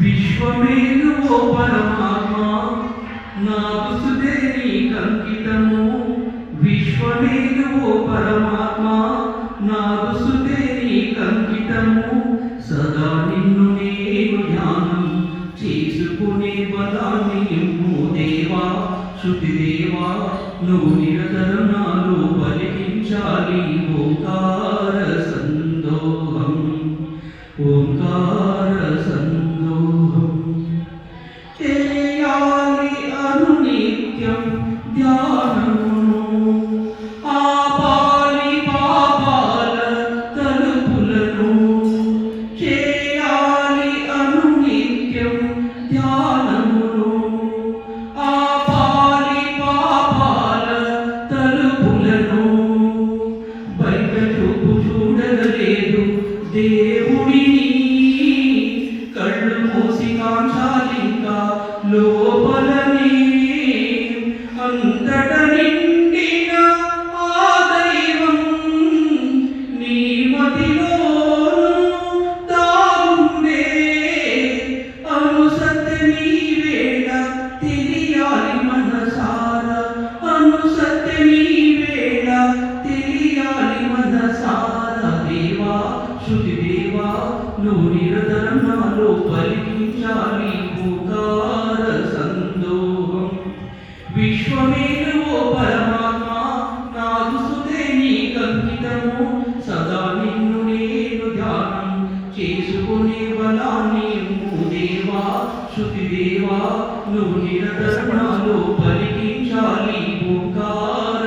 విశ్వమేను ఓ పరమాత్మ. నాకు సుదే నీకంకితము విశ్వమేను ఓ పరమాత్మ. నాకు సుదే నీకంకితము సదా నిన్ను నేను ధ్యానం చేసుకునే బలాన్ని దేవా శృతి నువ్వు నిరతరం నాలో పలికించాలి చేయాలి అనునిత్యం ధ్యానమును. ఆపాలి పాపాల తలుపులను చేయాలి అనునిత్యం ధ్యానమును. ఆపాలి పాపాల తలుపులను బయట చూపు చూడగలేదు దేవుడిని లోపలనే నిరతరం నాలో పలికించాలి ఓంకార సందోహం విశ్వమేను ఓ పరమాత్మ నాకు సుతే నీకంకితము సదా నిన్ను నేను ధ్యానం చేసుకునే బలాన్ని ఇమ్ము దేవా శృతి దేవా నువ్వు నిరతరం నాలో పలికించాలి ఓంకార